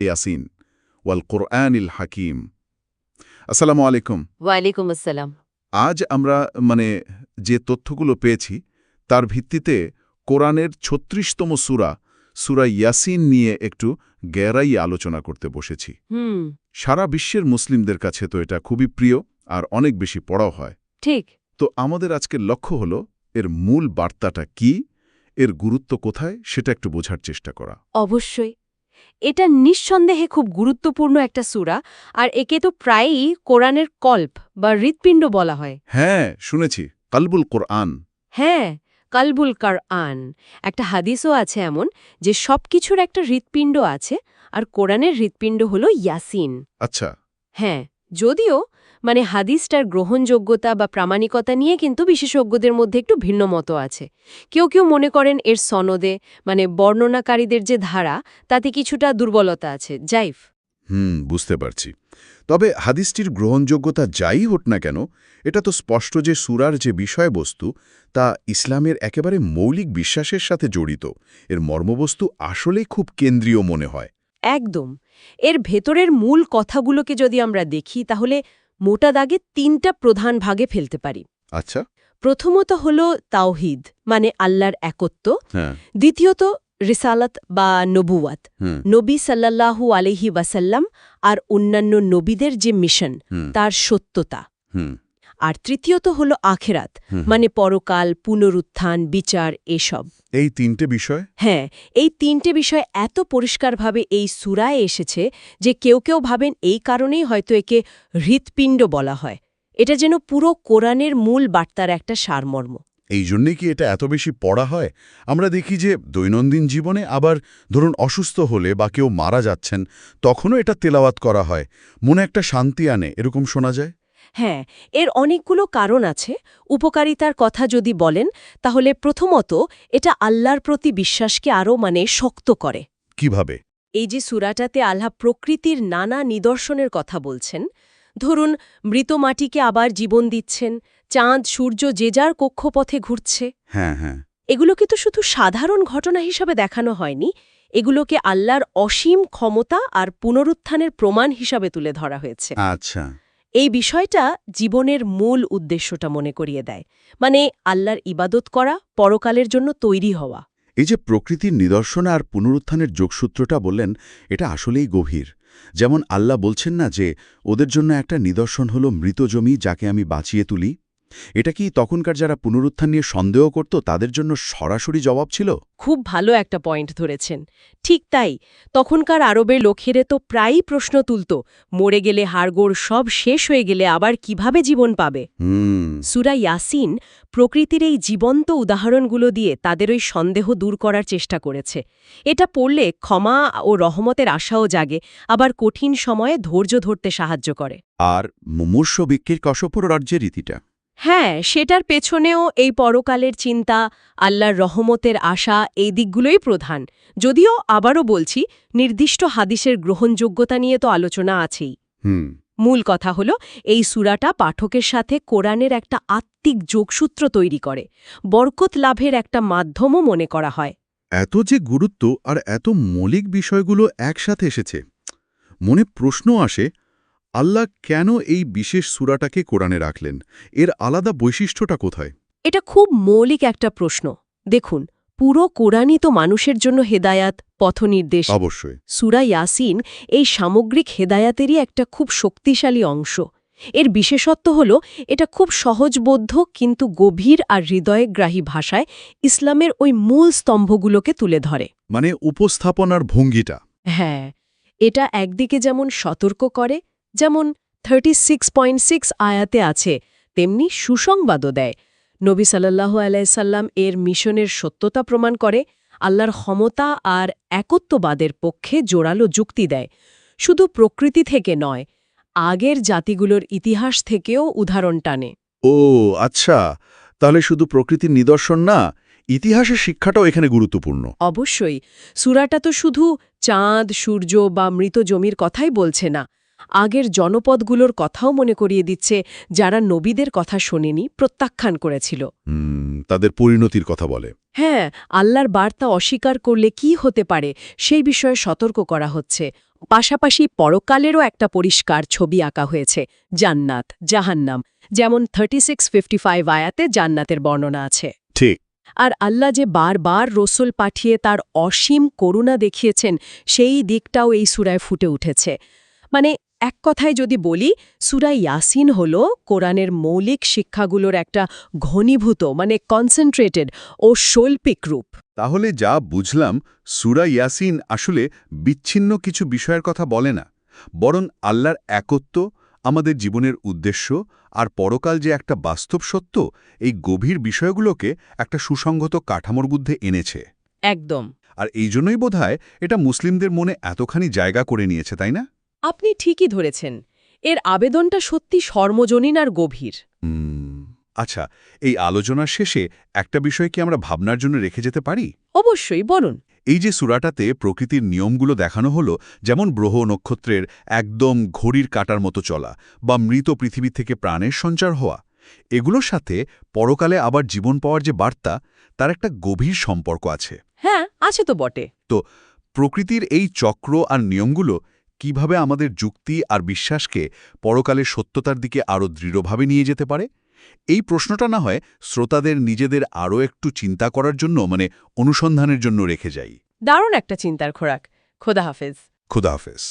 ইয়াসিন ওয়াল কোরআনিল হাকিম। আসসালামু আলাইকুম। ওয়ালাইকুম আসসালাম। আজ আমরা মানে যে তথ্যগুলো পেয়েছি তার ভিত্তিতে কোরআনের ছত্রিশতম সুরা সুরা ইয়াসিন নিয়ে একটু গেরাই আলোচনা করতে বসেছি। সারা বিশ্বের মুসলিমদের কাছে তো এটা খুবই প্রিয় আর অনেক বেশি পড়াও হয়। ঠিক। তো আমাদের আজকের লক্ষ্য হল এর মূল বার্তাটা কি এর গুরুত্ব কোথায় সেটা একটু বোঝার চেষ্টা করা। অবশ্যই। এটা নিঃসন্দেহে খুব গুরুত্বপূর্ণ একটা সুরা আর একে তো প্রায়ই কোরআনের কল্প বা হৃৎপিণ্ড বলা হয়। হ্যাঁ শুনেছি। কালবুল কোরআন। হ্যাঁ কালবুল কার আন একটা হাদিসও আছে এমন যে সবকিছুর একটা হৃৎপিণ্ড আছে আর কোরআনের হৃৎপিণ্ড হল ইয়াসিন। আচ্ছা। হ্যাঁ যদিও মানে হাদিসটার গ্রহণযোগ্যতা বা প্রামাণিকতা নিয়ে কিন্তু বিশেষজ্ঞদের মধ্যে একটু ভিন্ন মতো আছে। কেউ কেউ মনে করেন এর সনদে মানে বর্ণনাকারীদের যে ধারা তাতে কিছুটা দুর্বলতা আছে। জাইফ? হুম বুঝতে পারছি। তবে হাদিসটির গ্রহণযোগ্যতা যাই হোক না কেন এটা তো স্পষ্ট যে সুরার যে বিষয়বস্তু তা ইসলামের একেবারে মৌলিক বিশ্বাসের সাথে জড়িত। এর মর্মবস্তু আসলেই খুব কেন্দ্রীয় মনে হয়। একদম। এর ভেতরের মূল কথাগুলোকে যদি আমরা দেখি তাহলে মোটা দাগে তিনটা প্রধান ভাগে ফেলতে পারি। আচ্ছা। প্রথমত হল তাওহিদ মানে আল্লাহর একত্ব। হ্যাঁ। দ্বিতীয়ত রিসালাত বা নবুয়াত নবী সাল্লাল্লাহু আলহি ওয়াসাল্লাম আর অন্যান্য নবীদের যে মিশন তার সত্যতা। আর তৃতীয়ত হল আখেরাত মানে পরকাল পুনরুত্থান বিচার এসব। এই তিনটে বিষয়? হ্যাঁ এই তিনটে বিষয় এত পরিষ্কারভাবে এই সুরায় এসেছে যে কেউ কেউ ভাবেন এই কারণেই হয়তো একে হৃৎপিণ্ড বলা হয়। এটা যেন পুরো কোরআনের মূল বার্তার একটা সারমর্ম। এই জন্যে কি এটা এত বেশি পড়া হয়? আমরা দেখি যে দৈনন্দিন জীবনে আবার ধরুন অসুস্থ হলে বা কেউ মারা যাচ্ছেন তখনও এটা তেলাওয়াত করা হয়। মনে একটা শান্তি আনে এরকম শোনা যায়? হ্যাঁ এর অনেকগুলো কারণ আছে। উপকারিতার কথা যদি বলেন তাহলে প্রথমত এটা আল্লাহর প্রতি বিশ্বাসকে আরও মানে শক্ত করে। কীভাবে? এই যে সুরাটাতে আল্লাহ প্রকৃতির নানা নিদর্শনের কথা বলছেন ধরুন মৃত মাটিকে আবার জীবন দিচ্ছেন চাঁদ সূর্য যে যার কক্ষপথে ঘুরছে। হ্যাঁ হ্যাঁ। এগুলোকে তো শুধু সাধারণ ঘটনা হিসাবে দেখানো হয়নি এগুলোকে আল্লাহর অসীম ক্ষমতা আর পুনরুত্থানের প্রমাণ হিসাবে তুলে ধরা হয়েছে। আচ্ছা। এই বিষয়টা জীবনের মূল উদ্দেশ্যটা মনে করিয়ে দেয়। মানে আল্লাহর ইবাদত করা, পরকালের জন্য তৈরি হওয়া। এই যে প্রকৃতির নিদর্শন আর পুনরুত্থানের যোগসূত্রটা বললেন, এটা আসলেই গভীর। যেমন আল্লাহ বলছেন না যে, ওদের জন্য একটা নিদর্শন হলো মৃত জমি যাকে আমি বাঁচিয়ে তুলি। এটা কি তখনকার যারা পুনরুত্থান নিয়ে সন্দেহ করত তাদের জন্য সরাসরি জবাব ছিল? খুব ভালো একটা পয়েন্ট ধরেছেন। ঠিক তাই তখনকার আরবের লোকেরে তো প্রায়ই প্রশ্ন তুলত মরে গেলে হাড়গোড় সব শেষ হয়ে গেলে আবার কীভাবে জীবন পাবে? সুরা ইয়াসিন প্রকৃতির এই জীবন্ত উদাহরণগুলো দিয়ে তাদের ওই সন্দেহ দূর করার চেষ্টা করেছে। এটা পড়লে ক্ষমা ও রহমতের আশাও জাগে আবার কঠিন সময়ে ধৈর্য ধরতে সাহায্য করে। আর মুমূর্ষ বিক্রির কশপুর রাজ্যের রীতিটা। হ্যাঁ সেটার পেছনেও এই পরকালের চিন্তা আল্লাহর রহমতের আশা এই দিকগুলোই প্রধান। যদিও আবারও বলছি নির্দিষ্ট হাদিসের গ্রহণযোগ্যতা নিয়ে তো আলোচনা আছেই। হুম। মূল কথা হল এই সুরাটা পাঠকের সাথে কোরআনের একটা আত্মিক যোগসূত্র তৈরি করে। বরকত লাভের একটা মাধ্যমও মনে করা হয়। এত যে গুরুত্ব আর এত মৌলিক বিষয়গুলো একসাথে এসেছে মনে প্রশ্ন আসে আল্লাহ কেন এই বিশেষ সুরাটাকে কোরআনে রাখলেন? এর আলাদা বৈশিষ্ট্যটা কোথায়? এটা খুব মৌলিক একটা প্রশ্ন। দেখুন পুরো কোরআনই তো মানুষের জন্য হেদায়াত পথনির্দেশ। অবশ্যই। সুরা ইয়াসিন এই সামগ্রিক হেদায়াতেরই একটা খুব শক্তিশালী অংশ। এর বিশেষত্ব হল এটা খুব সহজবোধ্য কিন্তু গভীর আর হৃদয়গ্রাহী ভাষায় ইসলামের ওই মূল স্তম্ভগুলোকে তুলে ধরে। মানে উপস্থাপনার ভঙ্গিটা। হ্যাঁ এটা একদিকে যেমন সতর্ক করে যেমন থার্টি সিক্স পয়েন্ট সিক্স আয়াতে আছে তেমনি সুসংবাদও দেয়। নবী সাল্লাহ আলাইসাল্লাম এর মিশনের সত্যতা প্রমাণ করে আল্লাহর ক্ষমতা আর একত্ববাদের পক্ষে জোরালো যুক্তি দেয়। শুধু প্রকৃতি থেকে নয় আগের জাতিগুলোর ইতিহাস থেকেও উদাহরণ টানে। ও আচ্ছা তাহলে শুধু প্রকৃতির নিদর্শন না ইতিহাসের শিক্ষাটাও এখানে গুরুত্বপূর্ণ। অবশ্যই সুরাটা তো শুধু চাঁদ সূর্য বা মৃত জমির কথাই বলছে না আগের জনপদগুলোর কথাও মনে করিয়ে দিচ্ছে যারা নবীদের কথা শোনেনি প্রত্যাখ্যান করেছিল। তাদের পরিণতির কথা বলে। হ্যাঁ আল্লাহর বার্তা অস্বীকার করলে কি হতে পারে সেই বিষয়ে সতর্ক করা হচ্ছে। পাশাপাশি পরকালেরও একটা পরিষ্কার ছবি আঁকা হয়েছে জান্নাত জাহান্নাম যেমন থার্টি সিক্স ফিফটি ফাইভ আয়াতে জান্নাতের বর্ণনা আছে। ঠিক। আর আল্লাহ যে বারবার রসুল পাঠিয়ে তার অসীম করুণা দেখিয়েছেন সেই দিকটাও এই সুরায় ফুটে উঠেছে। মানে এক কথায় যদি বলি সুরা ইয়াসিন হল কোরআনের মৌলিক শিক্ষাগুলোর একটা ঘনীভূত মানে কনসেন্ট্রেটেড ও শৈল্পিক রূপ। তাহলে যা বুঝলাম সুরা ইয়াসিন আসলে বিচ্ছিন্ন কিছু বিষয়ের কথা বলে না বরং আল্লাহর একত্ব আমাদের জীবনের উদ্দেশ্য আর পরকাল যে একটা বাস্তব সত্য এই গভীর বিষয়গুলোকে একটা সুসংগত কাঠামোর বুদ্ধে এনেছে। একদম। আর এই জন্যই বোধহয় এটা মুসলিমদের মনে এতখানি জায়গা করে নিয়েছে তাই না? আপনি ঠিকই ধরেছেন এর আবেদনটা সত্যি সর্বজনীন আর গভীর। আচ্ছা এই আলোচনার শেষে একটা বিষয় কি আমরা ভাবনার জন্য রেখে যেতে পারি? অবশ্যই বলুন। এই যে সুরাটাতে প্রকৃতির নিয়মগুলো দেখানো হলো যেমন গ্রহ নক্ষত্রের একদম ঘড়ির কাটার মতো চলা বা মৃত পৃথিবী থেকে প্রাণের সঞ্চার হওয়া এগুলোর সাথে পরকালে আবার জীবন পাওয়ার যে বার্তা তার একটা গভীর সম্পর্ক আছে। হ্যাঁ আছে তো বটে। তো প্রকৃতির এই চক্র আর নিয়মগুলো কীভাবে আমাদের যুক্তি আর বিশ্বাসকে পরকালের সত্যতার দিকে আরও দৃঢ়ভাবে নিয়ে যেতে পারে? এই প্রশ্নটা না হয় শ্রোতাদের নিজেদের আরও একটু চিন্তা করার জন্য মানে অনুসন্ধানের জন্য রেখে যাই। দারুণ একটা চিন্তার খোরাক। খোদা হাফেজ। খোদা হাফেজ।